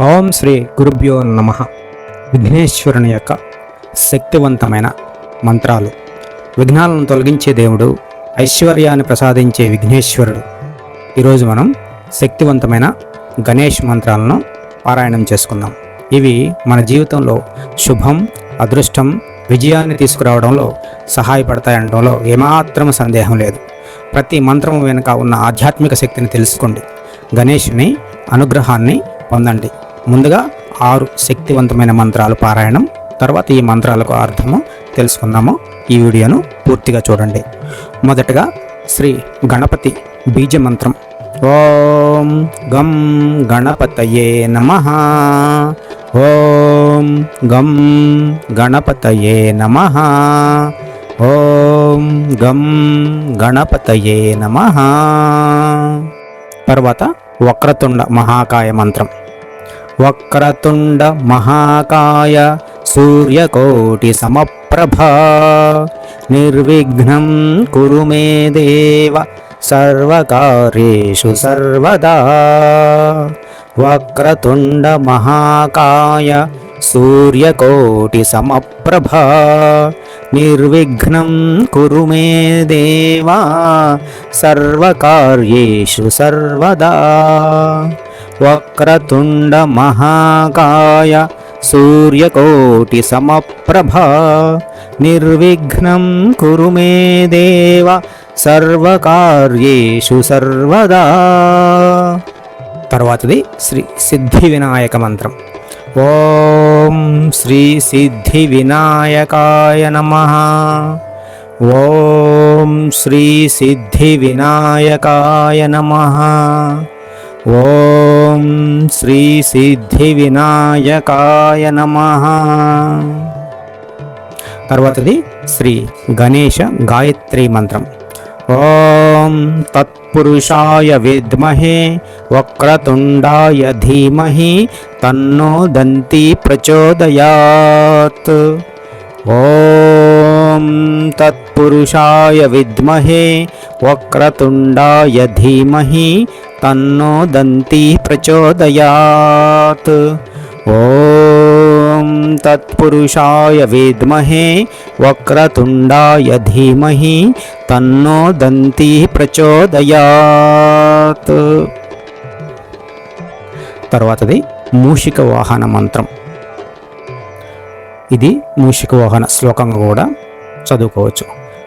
ఓం శ్రీ గురుభ్యో నమ. విఘ్నేశ్వరుని యొక్క శక్తివంతమైన మంత్రాలు. విఘ్నాలను తొలగించే దేవుడు ఐశ్వర్యాన్ని ప్రసాదించే విఘ్నేశ్వరుడు. ఈరోజు మనం శక్తివంతమైన గణేష్ మంత్రాలను పారాయణం చేసుకుందాం. ఇవి మన జీవితంలో శుభం అదృష్టం విజయాన్ని తీసుకురావడంలో సహాయపడతాయనడంలో ఏమాత్రం సందేహం లేదు. ప్రతి మంత్రం వెనుక ఉన్న ఆధ్యాత్మిక శక్తిని తెలుసుకోండి. గణేషుని అనుగ్రహాన్ని పొందండి. ముందుగా ఆరు శక్తివంతమైన మంత్రాలు పారాయణం తర్వాత ఈ మంత్రాలకు అర్థము తెలుసుకుందాము. ఈ వీడియోను పూర్తిగా చూడండి. మొదటగా శ్రీ గణపతి బీజ మంత్రం ఓం గం గణపతయే నమ. ఓం గం గణపతయే నమ. ఓం గం గణపతయే నమ. తర్వాత వక్రతుండ మహాకాయ మంత్రం. వక్రతుండ మహాకాయ సూర్యకోటి సమప్రభా. నిర్విఘ్నం కురు మే దేవ సర్వకార్యేషు సర్వదా. వక్రతుండ మహాకాయ సూర్యకోటి సమప్రభా. నిర్విఘ్నం కురు మే దేవా సర్వకార్యేషు సర్వదా. వక్రతుండ మహాకాయ సూర్యకోటి సమప్రభా నిర్విఘ్నం కురు మే దేవ సర్వకార్యేషు సర్వదా తర్వాతది శ్రీ సిద్ధి వినాయక మంత్రం. ఓం శ్రీ సిద్ధి వినాయకాయ నమ. ఓం శ్రీ సిద్ధి వినాయకాయ నమ. ఓం శ్రీ సిద్ధి వినాయకాయ నమ. తర్వాతది శ్రీ గణేష గాయత్రి మంత్రం. ఓం తత్పురుషాయ విద్మహే వక్రతుండాయ ధీమహి తన్నో దంతి ప్రచోదయాత్. ఓం తత్పురుషాయ విద్మహే వక్రతుండాయ ధీమహి తన్నో దంతి ప్రచోదయాత్. ఓం తత్పురుషాయ విద్మహే వక్రతుండాయ ధీమహి తన్నో దంతి ప్రచోదయాత్. తర్వాతది మూషిక వాహన మంత్రం. ఇది మూషిక వాహన శ్లోకంగా కూడా చదువుకోవచ్చు.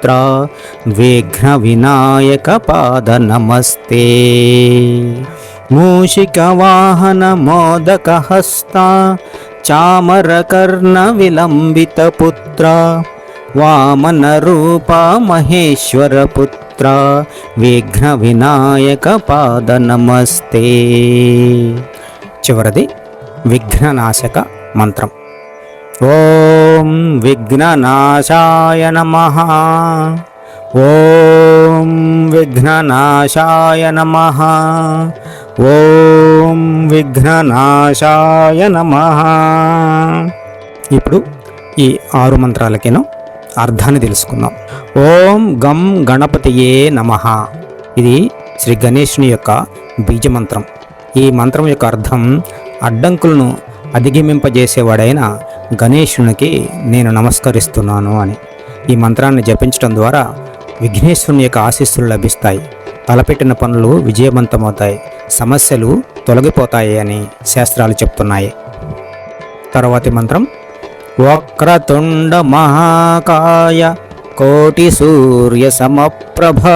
రూప పుత్ర విఘ్న వినాయక పాద నమస్తే మూషిక వాహన మోదక హస్త చామర కర్ణ విలంబిత పుత్ర వామన రూప మహేశ్వర పుత్ర విఘ్న వినాయక పాద నమస్తే చివరిది విఘ్ననాశక మంత్రం. ఓం విఘ్ననాశాయ నమ. ఓం విఘ్ననాశాయ నమ. ఓం విఘ్ననాశాయ నమ. ఇప్పుడు ఈ ఆరు మంత్రాలకేనో అర్థాన్ని తెలుసుకుందాం. ఓం గం గణపతియే నమ. ఇది శ్రీ గణేషుని యొక్క బీజమంత్రం. ఈ మంత్రం యొక్క అర్థం అడ్డంకులను అధిగమింపజేసేవాడైన గణేశునికి నేను నమస్కరిస్తున్నాను అని. ఈ మంత్రాన్ని జపించడం ద్వారా విఘ్నేశ్వరుని యొక్క ఆశీస్సులు లభిస్తాయి. తలపెట్టిన పనులు విజయవంతమవుతాయి. సమస్యలు తొలగిపోతాయి అని శాస్త్రాలు చెప్తున్నాయి. తర్వాతి మంత్రం వక్రతుండ మహాకాయ కోటి సూర్య సమప్రభ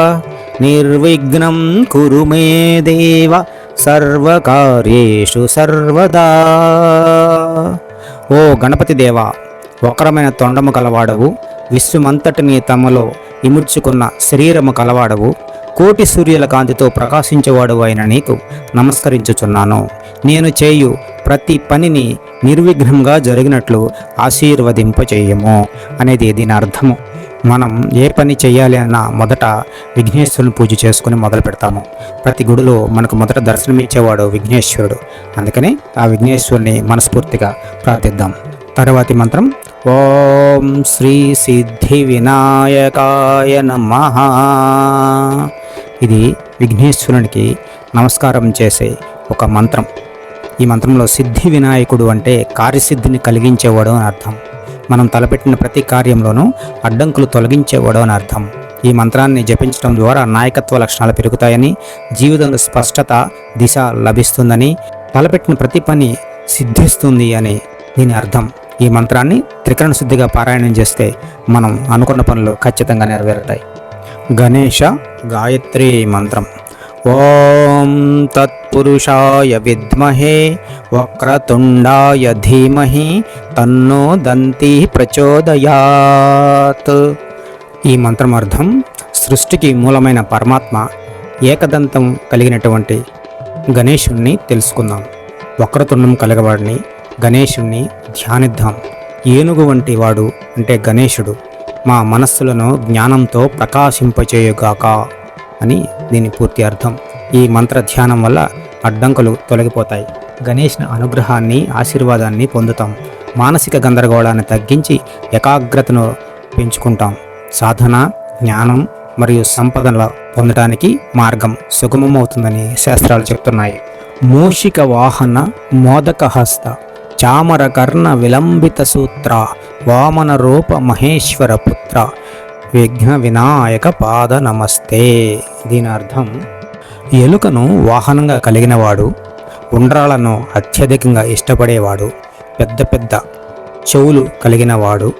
నిర్విఘ్నం కురు మే దేవ సర్వకార్యేషు సర్వదా. ఓ గణపతి దేవా వక్రమైన తొండము కలవాడవు విశ్వమంతటిని తమలో ఇముడ్చుకున్న శరీరము కలవాడవు కోటి సూర్యుల కాంతితో ప్రకాశించేవాడు అయిన నీకు నమస్కరించుచున్నాను. నేను చేయు ప్రతి పనిని నిర్విఘ్నంగా జరిగినట్లు ఆశీర్వదింపచేయము అనేది దీని అర్థము. మనం ఏ పని చేయాలి అన్న మొదట విఘ్నేశ్వరుని పూజ చేసుకుని మొదలు పెడతాము. ప్రతి గుడిలో మనకు మొదట దర్శనమిచ్చేవాడు విఘ్నేశ్వరుడు. అందుకని ఆ విఘ్నేశ్వరుని మనస్ఫూర్తిగా ప్రార్థిద్దాం. తర్వాతి మంత్రం ఓం శ్రీ సిద్ధి వినాయకాయ నమః. ఇది విఘ్నేశ్వరునికి నమస్కారం చేసే ఒక మంత్రం. ఈ మంత్రంలో సిద్ధి వినాయకుడు అంటే కార్యసిద్ధిని కలిగించేవాడు అని అర్థం. మనం తలపెట్టిన ప్రతి కార్యంలోనూ అడ్డంకులు తొలగించేవాడు అని అర్థం. ఈ మంత్రాన్ని జపించడం ద్వారా నాయకత్వ లక్షణాలు పెరుగుతాయని జీవితంలో స్పష్టత దిశ లభిస్తుందని తలపెట్టిన ప్రతి పని సిద్ధిస్తుంది అని దీని అర్థం. ఈ మంత్రాన్ని త్రికరణ శుద్ధిగా పారాయణం చేస్తే మనం అనుకున్న పనులు ఖచ్చితంగా నెరవేరుతాయి. గణేష గాయత్రి మంత్రం. ఓం పురుషాయ విద్మహే వక్రతుండాయ ధీమహి తన్నో దంతి ప్రచోదయాత్ ఈ మంత్రం అర్థం సృష్టికి మూలమైన పరమాత్మ ఏకదంతం కలిగినటువంటి గణేశుణ్ణి తెలుసుకుందాం. వక్రతుండం కలగవాడిని గణేశుణ్ణి ధ్యానిద్దాం. ఏనుగు వంటి వాడు అంటే గణేశుడు మా మనస్సులను జ్ఞానంతో ప్రకాశింపచేయుగాక అని దీని పూర్తి అర్థం. ఈ మంత్ర ధ్యానం వల్ల అడ్డంకులు తొలగిపోతాయి. గణేష్న అనుగ్రహాన్ని ఆశీర్వాదాన్ని పొందుతాం. మానసిక గందరగోళాన్ని తగ్గించి ఏకాగ్రతను పెంచుకుంటాం. సాధన జ్ఞానం మరియు సంపదల పొందడానికి మార్గం సుగమమవుతుందని శాస్త్రాలు చెప్తున్నాయి. మూషిక వాహన మోదక హస్త చామర కర్ణ విలంబిత సూత్ర వామన రూప మహేశ్వర పుత్ర విఘ్న వినాయక పాద నమస్తే దీని అర్థం ఎలుకను వాహనంగా కలిగినవాడు ఉండ్రాలను అత్యధికంగా ఇష్టపడేవాడు పెద్ద పెద్ద చెవులు కలిగినవాడు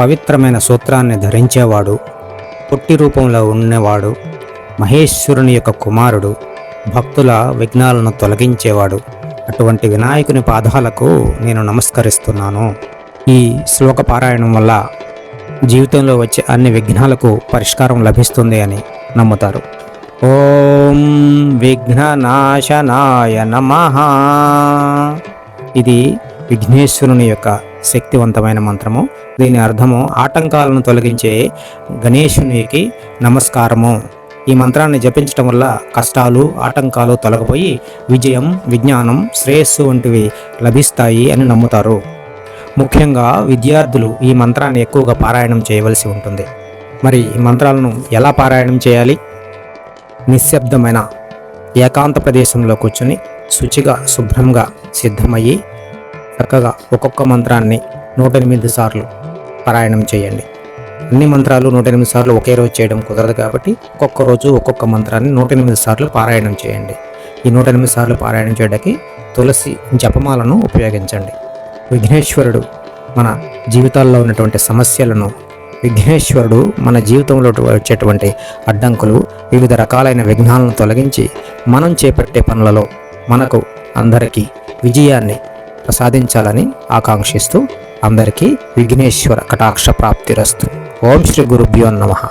పవిత్రమైన సూత్రాన్ని ధరించేవాడు పుట్టి రూపంలో ఉన్నవాడు మహేశ్వరుని యొక్క కుమారుడు భక్తుల విఘ్నాలను తొలగించేవాడు. అటువంటి వినాయకుని పాదాలకు నేను నమస్కరిస్తున్నాను. ఈ శ్లోక పారాయణం వల్ల జీవితంలో వచ్చే అన్ని విఘ్నాలకు పరిష్కారం లభిస్తుంది అని నమ్ముతారు. ఓం విఘ్ననాశనాయ నమ. ఇది విఘ్నేశ్వరుని యొక్క శక్తివంతమైన మంత్రము. దీని అర్థము ఆటంకాలను తొలగించే గణేశునికి నమస్కారము. ఈ మంత్రాన్ని జపించడం వల్ల కష్టాలు ఆటంకాలు తొలగిపోయి విజయం విజ్ఞానం శ్రేయస్సు వంటివి లభిస్తాయి అని నమ్ముతారు. ముఖ్యంగా విద్యార్థులు ఈ మంత్రాన్ని ఎక్కువగా పారాయణం చేయవలసి ఉంటుంది. మరి ఈ మంత్రాలను ఎలా పారాయణం చేయాలి? నిశ్శబ్దమైన ఏకాంత ప్రదేశంలో కూర్చొని శుచిగా శుభ్రంగా సిద్ధమయ్యి చక్కగా ఒక్కొక్క మంత్రాన్ని నూట ఎనిమిది సార్లు పారాయణం చేయండి. అన్ని మంత్రాలు నూట ఎనిమిది సార్లు ఒకే రోజు చేయడం కుదరదు కాబట్టి ఒక్కొక్క రోజు ఒక్కొక్క మంత్రాన్ని నూట ఎనిమిది సార్లు పారాయణం చేయండి. ఈ నూట ఎనిమిది సార్లు పారాయణం చేయడానికి తులసి జపమాలను ఉపయోగించండి. విఘ్నేశ్వరుడు మన జీవితాల్లో ఉన్నటువంటి సమస్యలను విఘ్నేశ్వరుడు మన జీవితంలో వచ్చేటువంటి అడ్డంకులు వివిధ రకాలైన విఘ్నాలను తొలగించి మనం చేపట్టే పనులలో మనకు అందరికీ విజయాన్ని ప్రసాదించాలని ఆకాంక్షిస్తూ అందరికీ విఘ్నేశ్వర కటాక్ష ప్రాప్తిరస్తు ఓం శ్రీ గురుభ్యో నమః.